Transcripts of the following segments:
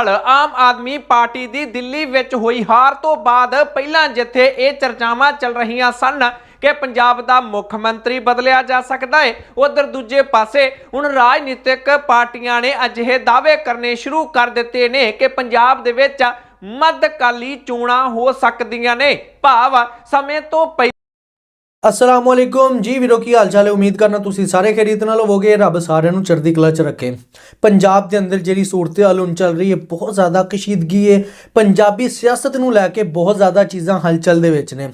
Chahal Aam Aadmi party ਦੀ ਦਿੱਲੀ ਵਿੱਚ ਹੋਈ ਹਾਰ ਤੋਂ ਬਾਅਦ ਪਹਿਲਾਂ ਜਿੱਥੇ ਇਹ ਚਰਚਾਵਾਂ ਚੱਲ ਰਹੀਆਂ ਸਨ ਕਿ ਪੰਜਾਬ ਦਾ ਮੁੱਖ ਮੰਤਰੀ ਬਦਲਿਆ ਜਾ ਸਕਦਾ ਹੈ, ਉਧਰ ਦੂਜੇ ਪਾਸੇ ਹੁਣ ਰਾਜਨੀਤਿਕ ਪਾਰਟੀਆਂ ਨੇ ਅਜਿਹੇ ਦਾਅਵੇ ਕਰਨੇ ਸ਼ੁਰੂ ਕਰ ਦਿੱਤੇ ਨੇ ਕਿ ਪੰਜਾਬ ਦੇ ਵਿੱਚ ਮੱਧਕਾਲੀ ਚੋਣਾਂ ਹੋ ਸਕਦੀਆਂ ਨੇ। ਭਾਵ ਸਮੇਂ ਤੋਂ ਪਹਿਲਾਂ ਅਸਲਾਮ ਵਾਲੇਕੁਮ ਜੀ ਵੀਰੋ, ਕੀ ਹਾਲ ਚਾਲ ਹੈ? ਉਮੀਦ ਕਰਨਾ ਤੁਸੀਂ ਸਾਰੇ ਖੈਰੀਅਤ ਨਾਲ ਹੋਵੋਗੇ। ਰੱਬ ਸਾਰਿਆਂ ਨੂੰ ਚੜ੍ਹਦੀ ਕਲਾ 'ਚ ਰੱਖੇ। ਪੰਜਾਬ ਦੇ ਅੰਦਰ ਜਿਹੜੀ ਸੂਰਤ-ਹਾਲ ਹੁਣ ਚੱਲ ਰਹੀ ਹੈ, ਬਹੁਤ ਜ਼ਿਆਦਾ ਕਸ਼ੀਦਗੀ ਹੈ। ਪੰਜਾਬੀ ਸਿਆਸਤ ਨੂੰ ਲੈ ਕੇ ਬਹੁਤ ਜ਼ਿਆਦਾ ਚੀਜ਼ਾਂ ਹਲਚਲ ਦੇ ਵਿੱਚ ਨੇ।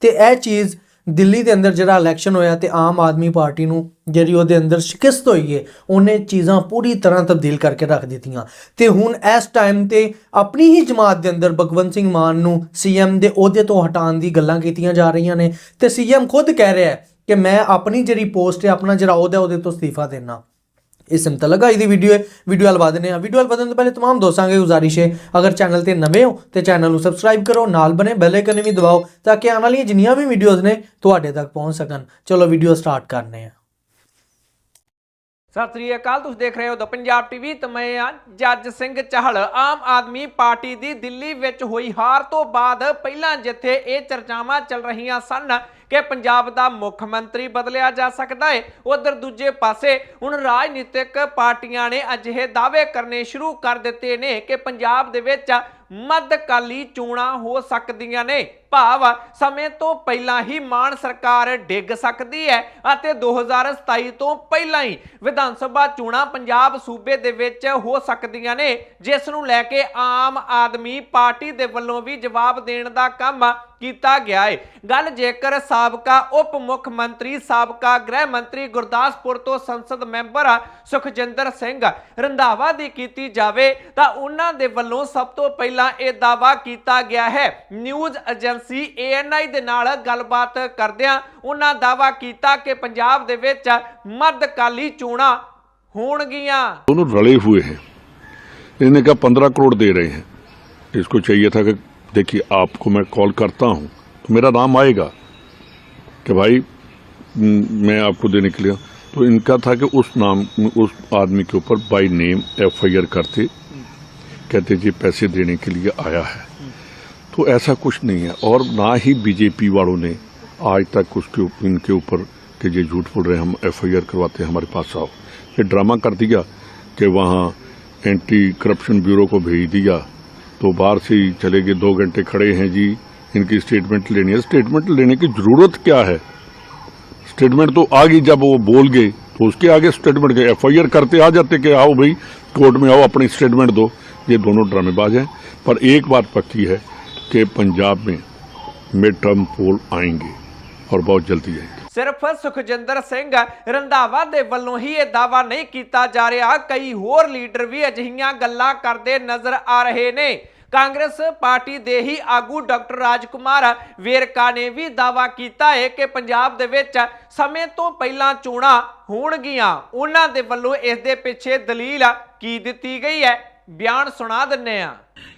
ਤੇ ਇਹ ਚੀਜ਼ ਦਿੱਲੀ ਦੇ ਅੰਦਰ ਜਿਹੜਾ ਇਲੈਕਸ਼ਨ ਹੋਇਆ ਤੇ ਆਮ ਆਦਮੀ ਪਾਰਟੀ ਨੂੰ ਜਿਹੜੀ ਉਹਦੇ ਅੰਦਰ ਸ਼ਿਕਸਤ ਹੋਈ ਹੈ, ਉਹਨੇ ਚੀਜ਼ਾਂ ਪੂਰੀ ਤਰ੍ਹਾਂ ਤਬਦੀਲ ਕਰਕੇ ਰੱਖ ਦਿੱਤੀਆਂ। ਤੇ ਹੁਣ ਇਸ ਟਾਈਮ ਤੇ ਆਪਣੀ ਹੀ ਜਮਾਤ ਦੇ ਅੰਦਰ ਭਗਵੰਤ ਸਿੰਘ ਮਾਨ ਨੂੰ ਸੀਐਮ ਦੇ ਅਹੁਦੇ ਤੋਂ ਹਟਾਉਣ ਦੀ ਗੱਲਾਂ ਕੀਤੀਆਂ ਜਾ ਰਹੀਆਂ ਨੇ। ਤੇ ਸੀਐਮ ਖੁਦ ਕਹਿ ਰਿਹਾ ਹੈ ਕਿ ਮੈਂ ਆਪਣੀ ਜਿਹੜੀ ਪੋਸਟ ਹੈ, ਆਪਣਾ ਜਿਹੜਾ ਅਹੁਦਾ ਉਹਦੇ ਤੋਂ ਅਸਤੀਫਾ ਦੇਣਾ ਇਸ ਸਿੰਪਲ ਲਗਾ ਇਹਦੀ ਵੀਡੀਓ ਹੈ ਵੀਡੀਓ ਹਲ ਵਧਨੇ ਆ ਵੀਡੀਓ ਹਲ ਵਧਣ ਤੋਂ ਪਹਿਲੇ तमाम ਦੋਸਤਾਂ ਦੀ ਗੁਜ਼ਾਰਿਸ਼ ਹੈ ਅਗਰ ਚੈਨਲ ਤੇ ਨਵੇਂ ਹੋ ਤੇ ਚੈਨਲ ਨੂੰ ਸਬਸਕ੍ਰਾਈਬ ਕਰੋ ਨਾਲ ਬਨੇ ਬੈਲ ਆਈਕਨ ਵੀ ਦਬਾਓ ਤਾਂ ਕਿ ਆਉਣ ਵਾਲੀਆਂ ਜਿੰਨੀਆਂ ਵੀ ਵੀਡੀਓਜ਼ ਨੇ ਤੁਹਾਡੇ ਤੱਕ ਪਹੁੰਚ ਸਕਣ ਚਲੋ ਵੀਡੀਓ ਸਟਾਰਟ ਕਰਨੇ ਆ ਸਤਿ ਸ੍ਰੀ ਅਕਾਲ ਤੁਸੀਂ ਦੇਖ ਰਹੇ ਹੋ ਦ ਪੰਜਾਬ ਟੀਵੀ ਤੇ ਮੈਂ ਆ ਜੱਜ ਸਿੰਘ ਚਾਹਲ ਆਮ ਆਦਮੀ ਪਾਰਟੀ ਦੀ ਦਿੱਲੀ ਵਿੱਚ ਹੋਈ ਹਾਰ ਤੋਂ ਬਾਅਦ ਪਹਿਲਾਂ ਜਿੱਥੇ ਇਹ ਚਰਚਾਵਾਂ ਚੱਲ ਰਹੀਆਂ ਸਨ ਕਿ ਪੰਜਾਬ ਦਾ ਮੁੱਖ ਮੰਤਰੀ ਬਦਲਿਆ ਜਾ ਸਕਦਾ ਹੈ। ਉਧਰ ਦੂਜੇ ਪਾਸੇ ਹੁਣ ਰਾਜਨੀਤਿਕ ਪਾਰਟੀਆਂ ਨੇ ਅਜਿਹੇ ਦਾਅਵੇ ਕਰਨੇ ਸ਼ੁਰੂ ਕਰ ਦਿੱਤੇ ਨੇ ਕਿ ਪੰਜਾਬ ਦੇ ਵਿੱਚ ਮੱਧਕਾਲੀ ਚੋਣਾਂ ਹੋ ਸਕਦੀਆਂ ਨੇ। ਭਾਵ ਸਮੇਂ ਤੋਂ ਪਹਿਲਾਂ ਹੀ ਮਾਨ ਸਰਕਾਰ ਡਿੱਗ ਸਕਦੀ ਹੈ ਅਤੇ 2027 ਤੋਂ ਪਹਿਲਾਂ ਹੀ ਵਿਧਾਨ ਸਭਾ ਚੋਣਾਂ ਪੰਜਾਬ ਸੂਬੇ ਦੇ ਵਿੱਚ ਹੋ ਸਕਦੀਆਂ ਨੇ, ਜਿਸ ਨੂੰ ਲੈ ਕੇ ਆਮ ਆਦਮੀ ਪਾਰਟੀ ਦੇ ਵੱਲੋਂ ਵੀ ਜਵਾਬ ਦੇਣ ਦਾ ਕੰਮ ਕੀਤਾ ਗਿਆ ਹੈ ਗੱਲ ਜੇਕਰ ਸਾਬਕਾ ਉਪ ਮੁੱਖ ਮੰਤਰੀ, ਸਾਬਕਾ ਗ੍ਰਹਿ ਮੰਤਰੀ ਗੁਰਦਾਸਪੁਰ ਤੋਂ ਸੰਸਦ ਮੈਂਬਰ ਸੁਖਜਿੰਦਰ ਸਿੰਘ ਰੰਧਾਵਾ ਦੀ ਕੀਤੀ ਜਾਵੇ, ਤਾਂ ਉਹਨਾਂ ਦੇ ਵੱਲੋਂ ਸਭ ਤੋਂ ਪਹਿਲਾਂ ਇਹ ਦਾਵਾ ਕੀਤਾ ਗਿਆ ਹੈ, ਨਿਊਜ਼ ਏਜੰਸੀ ANI ਦੇ ਨਾਲ ਗੱਲਬਾਤ ਕਰਦਿਆਂ ਉਹਨਾਂ ਦਾਵਾ ਕੀਤਾ ਕਿ ਪੰਜਾਬ ਦੇ ਵਿੱਚ ਮੱਧਕਾਲੀ ਚੋਣਾਂ ਹੋਣਗੀਆਂ दोनों रले हुए हैं इन्होंने कहा पंद्रह करोड़ दे रहे हैं इसको चाहिए था कि देखिए आपको मैं कॉल करता हूं तो मेरा नाम आएगा कि भाई म, मैं आपको देने के लिए तो इनका था कि उस नाम उस आदमी के ऊपर by name F I R करते कहते जी पैसे देने के लिए आया है तो ऐसा कुछ नहीं है। और ना ही बीजेपी वालों ने आज तक उसके इनके ऊपर कि ये झूठ बोल रहे हम एफ़ आई आर करवाते हमारे पास आओ। ये ड्रामा कर दिया कि वहाँ एंटी करप्शन ब्यूरो को भेज दिया। तो बाहर से ही चले गए, दो घंटे खड़े हैं जी। इनकी स्टेटमेंट लेनी है। स्टेटमेंट लेने की ज़रूरत क्या है? स्टेटमेंट तो आ गई, जब वो बोल गए तो उसके आगे स्टेटमेंट के एफ़ करते आ जाते कि आओ भाई, कोर्ट में आओ, अपनी स्टेटमेंट दो। ये दोनों ड्रामेबाज हैं। पर एक बात पक्की है कि पंजाब में मिड टर्म पोल आएंगे और बहुत जल्दी आएंगे ਸਿਰਫ ਸੁਖਜਿੰਦਰ ਸਿੰਘ ਰੰਧਾਵਾ ਦੇ ਵੱਲੋਂ ਹੀ ਇਹ ਦਾਵਾ ਨਹੀਂ ਕੀਤਾ ਜਾ ਰਿਹਾ ਕਈ ਹੋਰ ਲੀਡਰ ਵੀ ਅਜਿਹੀਆਂ ਗੱਲਾਂ ਕਰਦੇ ਨਜ਼ਰ ਆ ਰਹੇ ਨੇ ਕਾਂਗਰਸ ਪਾਰਟੀ ਦੇ ਹੀ ਆਗੂ ਡਾਕਟਰ ਰਾਜਕੁਮਾਰ ਵੇਰਕਾ ਨੇ ਵੀ ਦਾਵਾ ਕੀਤਾ ਹੈ ਕਿ ਪੰਜਾਬ ਦੇ ਵਿੱਚ ਸਮੇਂ ਤੋਂ ਪਹਿਲਾਂ ਚੋਣਾਂ ਹੋਣਗੀਆਂ ਉਹਨਾਂ ਦੇ ਵੱਲੋਂ ਇਸ ਦੇ ਪਿੱਛੇ ਦਲੀਲ ਕੀ ਦਿੱਤੀ ਗਈ ਹੈ ਬਿਆਨ ਸੁਣਾ ਦਿੰਨੇ ਆ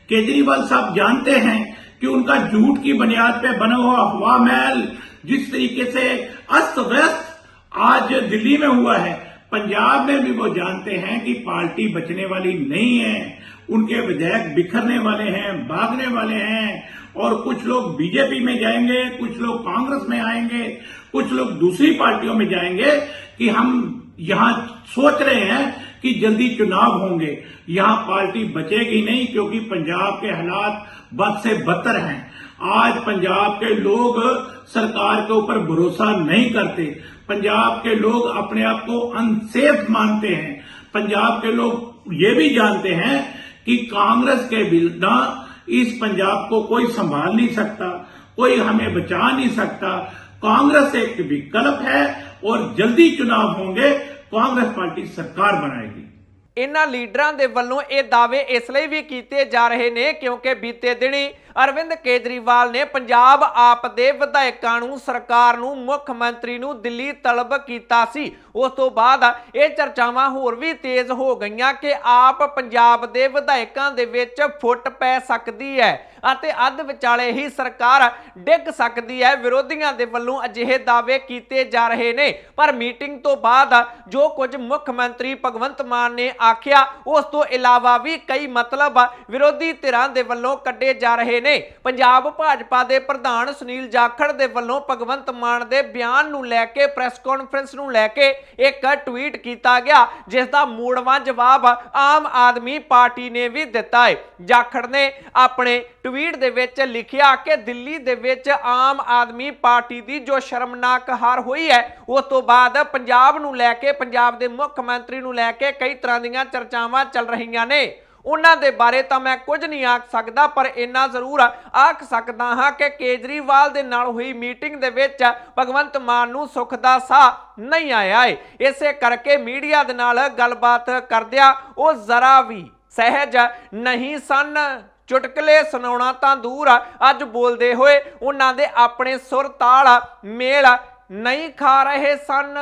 केजरीवाल साहब जानते हैं कि उनका झूठ की बुनियाद पे बना हुआ अफवाह महल जिस तरीके से अस्त व्यस्त आज दिल्ली में हुआ है, पंजाब में भी वो जानते हैं कि पार्टी बचने वाली नहीं है, उनके विधायक बिखरने वाले हैं, भागने वाले हैं, और कुछ लोग बीजेपी में जाएँगे, कुछ लोग कांग्रेस में आएँगे, कुछ लोग दूसरी पार्टियों में जाएँगे कि हम यहाँ सोच रहे हैं कि जल्दी चुनाव होंगे। यहाँ पार्टी बचेगी नहीं क्योंकि पंजाब के हालात बद से बदतर हैं। आज पंजाब के लोग सरकार के ऊपर भरोसा नहीं करते। पंजाब के लोग अपने आप को अनसेफ मानते हैं। पंजाब के लोग ये भी जानते हैं कि कांग्रेस के बिना इस पंजाब को कोई संभाल नहीं सकता, कोई हमें बचा नहीं सकता। कांग्रेस एक विकल्प है और जल्दी चुनाव होंगे ਕਾਂਗਰਸ ਪਾਰਟੀ ਸਰਕਾਰ ਬਣਾਏਗੀ। ਇਹਨਾਂ ਲੀਡਰਾਂ ਦੇ ਵੱਲੋਂ ਇਹ ਦਾਅਵੇ ਇਸ ਲਈ ਵੀ ਕੀਤੇ ਜਾ ਰਹੇ ਨੇ ਕਿਉਂਕਿ ਬੀਤੇ ਦਿਨੀ ਅਰਵਿੰਦ ਕੇਜਰੀਵਾਲ ਨੇ ਪੰਜਾਬ ਆਪ ਦੇ ਵਿਧਾਇਕਾਂ ਨੂੰ, ਸਰਕਾਰ ਨੂੰ, ਮੁੱਖ ਮੰਤਰੀ ਨੂੰ ਦਿੱਲੀ ਤਲਬ ਕੀਤਾ ਸੀ। ਉਸ ਤੋਂ ਬਾਅਦ ਇਹ ਚਰਚਾਵਾਂ ਹੋਰ ਵੀ ਤੇਜ਼ ਹੋ ਗਈਆਂ ਕਿ ਆਪ ਪੰਜਾਬ ਦੇ ਵਿਧਾਇਕਾਂ ਦੇ ਵਿੱਚ ਫੁੱਟ ਪੈ ਸਕਦੀ ਹੈ ਅਤੇ ਅੱਧ ਵਿਚਾਲੇ ਹੀ ਸਰਕਾਰ ਡਿੱਗ ਸਕਦੀ ਹੈ। ਵਿਰੋਧੀਆਂ ਦੇ ਵੱਲੋਂ ਅਜਿਹੇ ਦਾਅਵੇ ਕੀਤੇ ਜਾ ਰਹੇ ਨੇ। ਪਰ ਮੀਟਿੰਗ ਤੋਂ ਬਾਅਦ ਜੋ ਕੁਝ ਮੁੱਖ ਮੰਤਰੀ ਭਗਵੰਤ ਮਾਨ ਨੇ ਆਖਿਆ, ਉਸ ਤੋਂ ਇਲਾਵਾ ਵੀ ਕਈ ਮਤਲਬ ਵਿਰੋਧੀ ਧਿਰਾਂ ਦੇ ਵੱਲੋਂ ਕੱਢੇ ਜਾ ਰਹੇ ਨੇ। ਪੰਜਾਬ ਭਾਜਪਾ ਦੇ ਪ੍ਰਧਾਨ ਸੁਨੀਲ ਜਾਖੜ ਦੇ ਵੱਲੋਂ ਭਗਵੰਤ ਮਾਨ ਦੇ ਬਿਆਨ ਨੂੰ ਲੈ ਕੇ ਪ੍ਰੈਸ ਕਾਨਫਰੰਸ ਨੂੰ ਲੈ ਕੇ ਇੱਕ ਟਵੀਟ ਕੀਤਾ ਗਿਆ, ਜਿਸ ਦਾ ਮੂੜਵਾਂ ਜਵਾਬ ਆਮ ਆਦਮੀ ਪਾਰਟੀ ਨੇ ਵੀ ਦਿੱਤਾ ਹੈ। ਜਾਖੜ ਨੇ ਆਪਣੇ ਟਵੀਟ ਦੇ ਵਿੱਚ ਲਿਖਿਆ ਕਿ ਦਿੱਲੀ ਦੇ ਵਿੱਚ ਆਮ ਆਦਮੀ ਪਾਰਟੀ ਦੀ ਜੋ ਸ਼ਰਮਨਾਕ ਹਾਰ ਹੋਈ ਹੈ, ਉਸ ਤੋਂ ਬਾਅਦ ਪੰਜਾਬ ਨੂੰ ਲੈ ਕੇ, ਪੰਜਾਬ ਦੇ ਮੁੱਖ ਮੰਤਰੀ ਨੂੰ ਲੈ ਕੇ ਕਈ ਤਰ੍ਹਾਂ ਦੀਆਂ ਚਰਚਾਵਾਂ ਚੱਲ ਰਹੀਆਂ ਨੇ। ਉਹਨਾਂ ਦੇ ਬਾਰੇ ਤਾਂ ਮੈਂ ਕੁਝ ਨਹੀਂ ਆਖ ਸਕਦਾ ਪਰ ਇੰਨਾ ਜ਼ਰੂਰ ਆਖ ਸਕਦਾ ਹਾਂ ਕਿ ਕੇਜਰੀਵਾਲ ਦੇ ਨਾਲ ਹੋਈ ਮੀਟਿੰਗ ਦੇ ਵਿੱਚ ਭਗਵੰਤ ਮਾਨ ਨੂੰ ਸੁੱਖ ਦਾ ਸਾਹ ਨਹੀਂ ਆਇਆ ਏ। ਇਸੇ ਕਰਕੇ ਮੀਡੀਆ ਦੇ ਨਾਲ ਗੱਲਬਾਤ ਕਰਦਿਆਂ ਉਹ ਜ਼ਰਾ ਵੀ ਸਹਿਜ ਨਹੀਂ ਸਨ। ਚੁਟਕਲੇ ਸੁਣਾਉਣਾ ਤਾਂ ਦੂਰ ਆ, ਅੱਜ ਬੋਲਦੇ ਹੋਏ ਉਹਨਾਂ ਦੇ ਆਪਣੇ ਸੁਰ ਤਾਲ ਮੇਲ ਨਹੀਂ ਖਾ ਰਹੇ ਸਨ।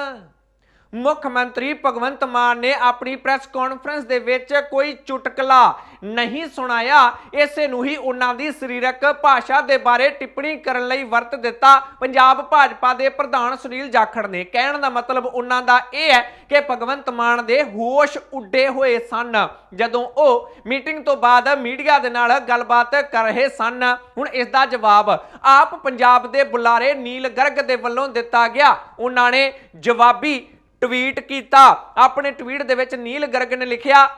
ਮੁੱਖ ਮੰਤਰੀ ਭਗਵੰਤ ਮਾਨ ਨੇ ਆਪਣੀ ਪ੍ਰੈਸ ਕਾਨਫਰੰਸ ਦੇ ਵਿੱਚ ਕੋਈ ਚੁਟਕਲਾ ਨਹੀਂ ਸੁਣਾਇਆ। ਇਸੇ ਨੂੰ ਹੀ ਉਹਨਾਂ ਦੀ ਸਰੀਰਕ ਭਾਸ਼ਾ ਦੇ ਬਾਰੇ ਟਿੱਪਣੀ ਕਰਨ ਲਈ ਵਰਤ ਦਿੱਤਾ। ਪੰਜਾਬ ਭਾਜਪਾ ਦੇ ਪ੍ਰਧਾਨ ਸੁਨੀਲ ਜਾਖੜ ਨੇ। ਕਹਿਣ ਦਾ ਮਤਲਬ ਉਹਨਾਂ ਦਾ ਇਹ ਹੈ ਕਿ ਭਗਵੰਤ ਮਾਨ ਦੇ ਹੋਸ਼ ਉੱਡੇ ਹੋਏ ਸਨ। ਜਦੋਂ ਉਹ ਮੀਟਿੰਗ ਤੋਂ ਬਾਅਦ ਮੀਡੀਆ ਦੇ ਨਾਲ ਗੱਲਬਾਤ ਕਰ ਰਹੇ ਸਨ, ਹੁਣ ਇਸ ਦਾ ਜਵਾਬ ਆਪ ਪੰਜਾਬ ਦੇ ਬੁਲਾਰੇ ਨੀਲ ਗਰਗ ਦੇ ਵੱਲੋਂ ਦਿੱਤਾ ਗਿਆ। ਉਹਨਾਂ ਨੇ ਜਵਾਬੀ ਟਵੀਟ ਕੀਤਾ। ਆਪਣੇ ਟਵੀਟ ਦੇ ਵਿੱਚ ਨੀਲ ਗਰਗ ਨੇ ਲਿਖਿਆ,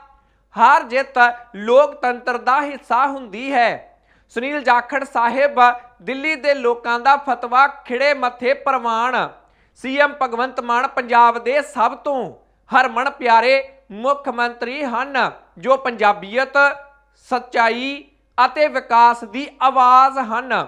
ਹਾਰ ਜਿੱਤ ਲੋਕਤੰਤਰ ਦਾ ਹਿੱਸਾ ਹੁੰਦੀ ਹੈ। ਸੁਨੀਲ ਜਾਖੜ ਸਾਹਿਬ, ਦਿੱਲੀ ਦੇ ਲੋਕਾਂ ਦਾ ਫਤਵਾ ਖਿੜੇ ਮੱਥੇ ਪ੍ਰਵਾਨ। ਸੀਐਮ ਭਗਵੰਤ ਮਾਨ ਪੰਜਾਬ ਦੇ ਸਭ ਤੋਂ ਹਰਮਨ ਪਿਆਰੇ ਮੁੱਖ ਮੰਤਰੀ ਹਨ, ਜੋ ਪੰਜਾਬੀਅਤ, ਸੱਚਾਈ ਅਤੇ ਵਿਕਾਸ ਦੀ ਆਵਾਜ਼ ਹਨ।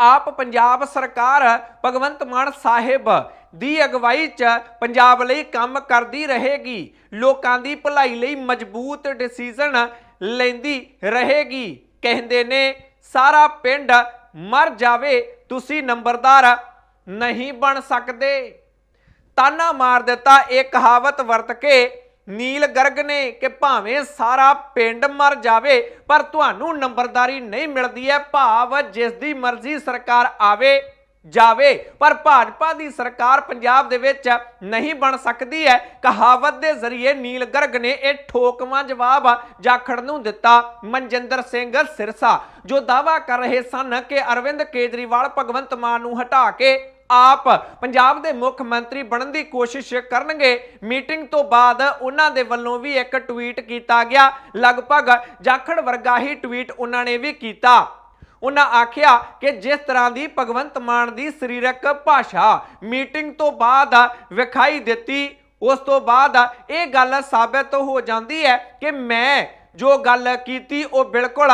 ਆਪ ਪੰਜਾਬ ਸਰਕਾਰ ਭਗਵੰਤ ਮਾਨ ਸਾਹਿਬ ਦੀ ਅਗਵਾਈ 'ਚ ਪੰਜਾਬ ਲਈ ਕੰਮ ਕਰਦੀ ਰਹੇਗੀ, ਲੋਕਾਂ ਦੀ ਭਲਾਈ ਲਈ ਮਜ਼ਬੂਤ ਡਿਸੀਜਨ ਲੈਂਦੀ ਰਹੇਗੀ। ਕਹਿੰਦੇ ਨੇ, ਸਾਰਾ ਪਿੰਡ ਮਰ ਜਾਵੇ, ਤੁਸੀਂ ਨੰਬਰਦਾਰ ਨਹੀਂ ਬਣ ਸਕਦੇ। ਤਾਨਾ ਮਾਰ ਦਿੱਤਾ, ਇਹ ਕਹਾਵਤ ਵਰਤ ਕੇ ਨੀਲ ਗਰਗ ਨੇ ਕਿ ਭਾਵੇਂ ਸਾਰਾ ਪਿੰਡ ਮਰ ਜਾਵੇ, ਪਰ ਤੁਹਾਨੂੰ ਨੰਬਰਦਾਰੀ ਨਹੀਂ ਮਿਲਦੀ ਹੈ। ਭਾਵ ਜਿਸ ਦੀ ਮਰਜ਼ੀ ਸਰਕਾਰ ਆਵੇ, ਜਾਵੇ, ਪਰ ਭਾਜਪਾ ਦੀ ਸਰਕਾਰ ਪੰਜਾਬ ਦੇ ਵਿੱਚ ਨਹੀਂ ਬਣ ਸਕਦੀ ਹੈ। ਕਹਾਵਤ ਦੇ ਜ਼ਰੀਏ ਨੀਲ ਗਰਗ ਨੇ ਇਹ ਠੋਕਵਾਂ ਜਵਾਬ ਜਾਖੜ ਨੂੰ ਦਿੱਤਾ। ਮਨਜਿੰਦਰ ਸਿੰਘ ਸਿਰਸਾ, ਜੋ ਦਾਵਾ ਕਰ ਰਹੇ ਸਨ ਕਿ ਅਰਵਿੰਦ ਕੇਜਰੀਵਾਲ ਭਗਵੰਤ ਮਾਨ ਨੂੰ ਹਟਾ ਕੇ ਆਪ ਪੰਜਾਬ ਦੇ ਮੁੱਖ ਮੰਤਰੀ ਬਣਨ ਦੀ ਕੋਸ਼ਿਸ਼ ਕਰਨਗੇ। ਮੀਟਿੰਗ ਤੋਂ ਬਾਅਦ ਉਹਨਾਂ ਦੇ ਵੱਲੋਂ ਵੀ ਇੱਕ ਟਵੀਟ ਕੀਤਾ ਗਿਆ। ਲਗਭਗ ਜਾਖੜ ਵਰਗਾ ਹੀ ਟਵੀਟ ਉਹਨਾਂ ਨੇ ਵੀ ਕੀਤਾ। ਉਹਨਾਂ ਆਖਿਆ ਕਿ ਜਿਸ ਤਰ੍ਹਾਂ ਦੀ ਭਗਵੰਤ ਮਾਨ ਦੀ ਸਰੀਰਕ ਭਾਸ਼ਾ ਮੀਟਿੰਗ ਤੋਂ ਬਾਅਦ ਵਿਖਾਈ ਦਿੱਤੀ, ਉਸ ਤੋਂ ਬਾਅਦ ਇਹ ਗੱਲ ਸਾਬਤ ਹੋ ਜਾਂਦੀ ਹੈ ਕਿ ਮੈਂ ਜੋ ਗੱਲ ਕੀਤੀ ਉਹ ਬਿਲਕੁਲ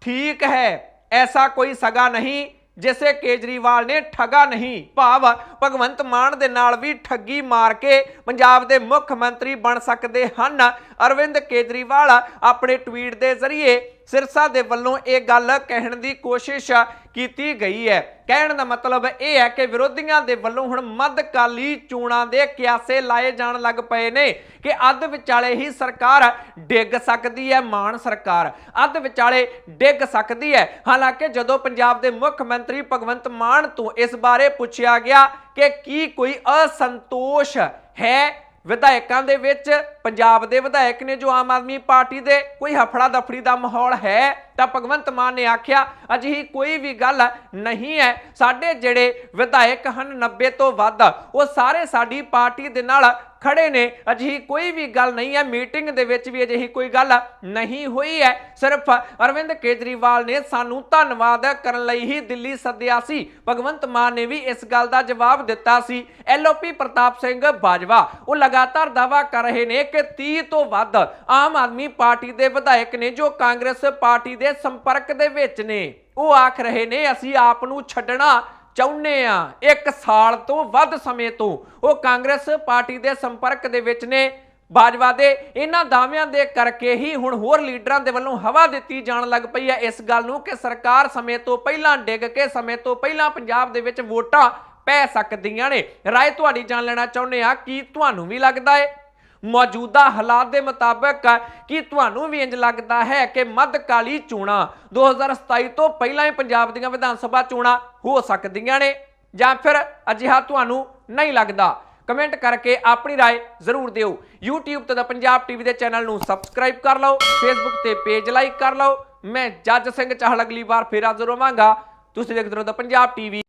ਠੀਕ ਹੈ। ਐਸਾ ਕੋਈ ਸਗਾ ਨਹੀਂ। ਜਿਸੇ ਕੇਜਰੀਵਾਲ ਨੇ ਠਗਾ ਨਹੀਂ, ਭਾਵ ਭਗਵੰਤ ਮਾਨ ਦੇ ਨਾਲ ਵੀ ਠੱਗੀ ਮਾਰ ਕੇ ਪੰਜਾਬ ਦੇ ਮੁੱਖ ਮੰਤਰੀ ਬਣ ਸਕਦੇ ਹਨ। ਅਰਵਿੰਦ ਕੇਜਰੀਵਾਲ ਆਪਣੇ ਟਵੀਟ ਦੇ ਜ਼ਰੀਏ ਸਿਰਸਾ ਦੇ ਵੱਲੋਂ ਇਹ ਗੱਲ ਕਹਿਣ ਦੀ ਕੋਸ਼ਿਸ਼ ਕੀਤੀ ਗਈ ਹੈ। ਕਹਿਣ ਦਾ ਮਤਲਬ ਇਹ ਹੈ ਕਿ ਵਿਰੋਧੀਆਂ ਦੇ ਵੱਲੋਂ ਹੁਣ ਮੱਧਕਾਲੀ ਚੋਣਾਂ ਦੇ ਕਿਆਸੇ ਲਾਏ ਜਾਣ ਲੱਗ ਪਏ ਨੇ ਕਿ ਅੱਧ ਵਿਚਾਲੇ ਹੀ ਸਰਕਾਰ ਡਿੱਗ ਸਕਦੀ ਹੈ ਮਾਨ ਸਰਕਾਰ ਅੱਧ ਵਿਚਾਲੇ ਡਿੱਗ ਸਕਦੀ ਹੈ। ਹਾਲਾਂਕਿ ਜਦੋਂ ਪੰਜਾਬ ਦੇ ਮੁੱਖ ਮੰਤਰੀ ਭਗਵੰਤ ਮਾਨ ਤੋਂ ਇਸ ਬਾਰੇ ਪੁੱਛਿਆ ਗਿਆ ਕਿ ਕੀ ਕੋਈ ਅਸੰਤੋਸ਼ ਹੈ ਵਿਧਾਇਕਾਂ ਦੇ ਵਿੱਚ ਪੰਜਾਬ ਦੇ ਵਿਧਾਇਕ ਨੇ, ਜੋ ਆਮ ਆਦਮੀ ਪਾਰਟੀ ਦੇ, ਕੋਈ ਹਫੜਾ ਦਫੜੀ ਦਾ ਮਾਹੌਲ ਹੈ? ਤਾਂ ਭਗਵੰਤ ਮਾਨ ਨੇ ਆਖਿਆ, ਅਜਿਹੀ ਕੋਈ ਵੀ ਗੱਲ ਨਹੀਂ ਹੈ। ਸਾਡੇ ਜਿਹੜੇ ਵਿਧਾਇਕ ਹਨ 90 ਤੋਂ ਵੱਧ, ਉਹ ਸਾਰੇ ਸਾਡੀ ਪਾਰਟੀ ਦੇ ਨਾਲ ਖੜੇ ਨੇ। ਅਜਿਹੀ ਕੋਈ ਵੀ ਗੱਲ ਨਹੀਂ ਹੈ। ਮੀਟਿੰਗ ਦੇ ਵਿੱਚ ਵੀ ਅਜਿਹੀ ਕੋਈ ਗੱਲ ਨਹੀਂ ਹੋਈ ਹੈ। ਸਿਰਫ ਅਰਵਿੰਦ ਕੇਜਰੀਵਾਲ ਨੇ ਸਾਨੂੰ ਧੰਨਵਾਦ ਕਰਨ ਲਈ ਹੀ ਦਿੱਲੀ ਸੱਦਿਆ ਸੀ। ਭਗਵੰਤ ਮਾਨ ਨੇ ਵੀ ਇਸ ਗੱਲ ਦਾ ਜਵਾਬ ਦਿੱਤਾ ਸੀ। ਐਲਓਪੀ ਪ੍ਰਤਾਪ ਸਿੰਘ ਬਾਜਵਾ, ਉਹ ਲਗਾਤਾਰ ਦਾਵਾ ਕਰ ਰਹੇ ਨੇ ਕਿ 30 ਤੋਂ ਵੱਧ ਆਮ ਆਦਮੀ ਪਾਰਟੀ ਦੇ ਵਿਧਾਇਕ ਨੇ, ਜੋ ਕਾਂਗਰਸ ਪਾਰਟੀ ਦੇ ਸੰਪਰਕ ਦੇ ਵਿੱਚ ਨੇ। ਉਹ ਆਖ ਰਹੇ ਨੇ, ਅਸੀਂ ਆਪ ਨੂੰ ਛੱਡਣਾ ਚਾਹੁੰਦੇ ਆ ਇੱਕ ਸਾਲ ਤੋਂ ਵੱਧ ਸਮੇਂ ਤੋਂ ਉਹ ਕਾਂਗਰਸ ਪਾਰਟੀ ਦੇ ਸੰਪਰਕ ਦੇ ਵਿੱਚ ਨੇ। ਬਾਜਵਾ ਦੇ, ਇਹਨਾਂ ਦਾਅਵਿਆਂ ਦੇ ਕਰਕੇ ਹੀ ਹੁਣ ਹੋਰ ਲੀਡਰਾਂ ਦੇ ਵੱਲੋਂ ਹਵਾ ਦਿੱਤੀ ਜਾਣ ਲੱਗ ਪਈ ਹੈ। ਇਸ ਗੱਲ ਨੂੰ ਕਿ ਸਰਕਾਰ ਸਮੇਂ ਤੋਂ ਪਹਿਲਾਂ ਡਿੱਗ ਕੇ, ਸਮੇਂ ਤੋਂ ਪਹਿਲਾਂ ਪੰਜਾਬ ਦੇ ਵਿੱਚ ਵੋਟਾਂ ਪੈ ਸਕਦੀਆਂ ਨੇ। ਰਾਏ ਤੁਹਾਡੀ ਜਾਣ ਲੈਣਾ ਚਾਹੁੰਦੇ ਆ ਕੀ ਤੁਹਾਨੂੰ ਵੀ ਲੱਗਦਾ ਹੈ? ਮੌਜੂਦਾ ਹਾਲਾਤ ਦੇ ਮੁਤਾਬਕ ਕੀ ਤੁਹਾਨੂੰ ਵੀ ਇੰਜ ਲੱਗਦਾ ਹੈ ਕਿ ਮੱਧਕਾਲੀ ਚੋਣਾਂ 2027 ਤੋਂ ਪਹਿਲਾਂ ਹੀ ਪੰਜਾਬ ਦੀਆਂ ਵਿਧਾਨ ਸਭਾ ਚੋਣਾਂ ਹੋ ਸਕਦੀਆਂ ਨੇ ਜਾਂ ਫਿਰ ਅਜਿਹਾ ਤੁਹਾਨੂੰ ਨਹੀਂ ਲੱਗਦਾ ਕਮੈਂਟ ਕਰਕੇ ਆਪਣੀ رائے ਜ਼ਰੂਰ ਦਿਓ YouTube ਤੇ ਦਾ ਪੰਜਾਬ ਟੀਵੀ ਦੇ ਚੈਨਲ ਨੂੰ ਸਬਸਕ੍ਰਾਈਬ ਕਰ ਲਓ Facebook ਤੇ ਪੇਜ ਲਾਈਕ ਕਰ ਲਓ ਮੈਂ ਜੱਜ ਸਿੰਘ ਚਾਹਲ ਅਗਲੀ ਵਾਰ ਫੇਰ ਹਾਜ਼ਰ ਹੋਵਾਂਗਾ ਤੁਸੀਂ ਦੇਖਦੇ ਰਹੋ ਦਾ ਪੰਜਾਬ ਟੀਵੀ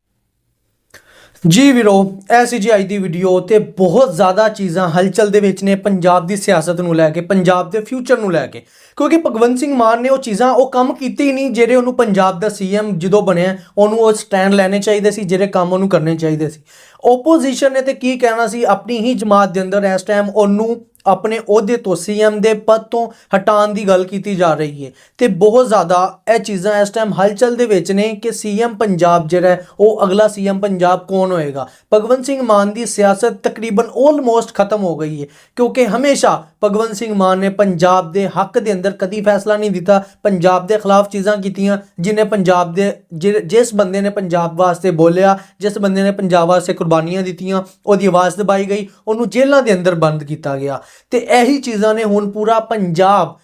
ਜੀ ਵੀਰੋ, ਐਸੀ ਜੀ ਅੱਜ ਦੀ ਵੀਡੀਓ ਤੇ ਬਹੁਤ ਜ਼ਿਆਦਾ ਚੀਜ਼ਾਂ ਹਲਚਲ ਦੇ ਵਿੱਚ ਨੇ ਪੰਜਾਬ ਦੀ ਸਿਆਸਤ ਨੂੰ ਲੈ ਕੇ, ਪੰਜਾਬ ਦੇ ਫਿਊਚਰ ਨੂੰ ਲੈ ਕੇ। ਕਿਉਂਕਿ ਭਗਵੰਤ ਸਿੰਘ ਮਾਨ ਨੇ ਉਹ ਚੀਜ਼ਾਂ, ਉਹ ਕੰਮ ਕੀਤੇ ਹੀ ਨਹੀਂ ਜਿਹੜੇ ਉਹਨੂੰ ਪੰਜਾਬ ਦਾ ਸੀਐਮ ਜਦੋਂ ਬਣਿਆ, ਉਹਨੂੰ ਉਹ ਸਟੈਂਡ ਲੈਣੇ ਚਾਹੀਦੇ ਸੀ, ਜਿਹੜੇ ਕੰਮ ਉਹਨੂੰ ਕਰਨੇ ਚਾਹੀਦੇ ਸੀ। ਓਪੋਜੀਸ਼ਨ ਨੇ ਤੇ ਕੀ ਕਹਿਣਾ ਸੀ, ਆਪਣੀ ਹੀ ਜਮਾਤ ਦੇ ਅੰਦਰ ਇਸ ਟਾਈਮ ਉਹਨੂੰ ਆਪਣੇ ਅਹੁਦੇ ਤੋਂ ਸੀਐਮ ਦੇ ਪਦ ਤੋਂ ਹਟਾਉਣ ਦੀ ਗੱਲ ਕੀਤੀ ਜਾ ਰਹੀ ਹੈ ਤੇ ਬਹੁਤ ਜ਼ਿਆਦਾ ਇਹ ਚੀਜ਼ਾਂ ਇਸ ਟਾਈਮ ਹਲਚਲ ਦੇ ਵਿੱਚ ਨੇ ਕਿ ਸੀਐਮ ਪੰਜਾਬ ਜਿਹੜਾ ਉਹ ਅਗਲਾ ਸੀਐਮ ਪੰਜਾਬ ਕੌਣ ਹੋਏਗਾ? ਭਗਵੰਤ ਸਿੰਘ ਮਾਨ ਦੀ ਸਿਆਸਤ ਤਕਰੀਬਨ ਆਲਮੋਸਟ ਖਤਮ ਹੋ ਗਈ ਹੈ, ਕਿਉਂਕਿ ਹਮੇਸ਼ਾ ਭਗਵੰਤ ਸਿੰਘ ਮਾਨ ਨੇ ਪੰਜਾਬ ਦੇ ਹੱਕ ਦੇ ਅੰਦਰ ਕਦੀ ਫੈਸਲਾ ਨਹੀਂ ਦਿੱਤਾ, ਪੰਜਾਬ ਦੇ ਖਿਲਾਫ ਚੀਜ਼ਾਂ ਕੀਤੀਆਂ ਜਿਨੇ ਪੰਜਾਬ ਦੇ ਜਿ- ਜਿਸ ਬੰਦੇ ਨੇ ਪੰਜਾਬ ਵਾਸਤੇ ਬੋਲਿਆ, ਜਿਸ ਬੰਦੇ ਨੇ ਪੰਜਾਬ ਵਾਸਤੇ ਕੁਰਬਾਨੀਆਂ ਦਿੱਤੀਆਂ, ਉਹਦੀ ਆਵਾਜ਼ ਦਬਾਈ ਗਈ, ਉਹਨੂੰ ਜੇਲ੍ਹਾਂ ਦੇ ਅੰਦਰ ਬੰਦ ਕੀਤਾ ਗਿਆ। ਤੇ ਇਹੀ ਚੀਜ਼ਾਂ ਨੇ ਹੁਣ ਪੂਰਾ ਪੰਜਾਬ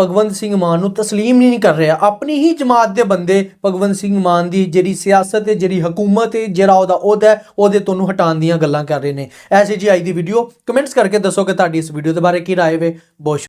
ਭਗਵੰਤ ਸਿੰਘ ਮਾਨ ਨੂੰ ਤਸਲੀਮ ਨਹੀਂ ਕਰ ਰਿਹਾ। ਆਪਣੀ ਹੀ ਜਮਾਤ ਦੇ ਬੰਦੇ ਭਗਵੰਤ ਸਿੰਘ ਮਾਨ ਦੀ ਜਿਹੜੀ ਸਿਆਸਤ ਹੈ, ਜਿਹੜੀ ਹਕੂਮਤ ਹੈ, ਜਿਹੜਾ ਉਹਦਾ ਉਹਦਾ ਹੈ, ਉਹਦੇ ਤੋਂ ਉਹਨੂੰ ਹਟਾਉਣ ਦੀਆਂ ਗੱਲਾਂ ਕਰ ਰਹੇ ਨੇ। ਐਸੀ ਜੀ ਅੱਜ ਦੀ ਵੀਡੀਓ ਕਮੈਂਟਸ ਕਰਕੇ ਦੱਸੋ ਕਿ ਤੁਹਾਡੀ ਇਸ ਵੀਡੀਓ ਦੇ ਬਾਰੇ ਕੀ ਰਾਏ ਵੇ। ਬਹੁਤ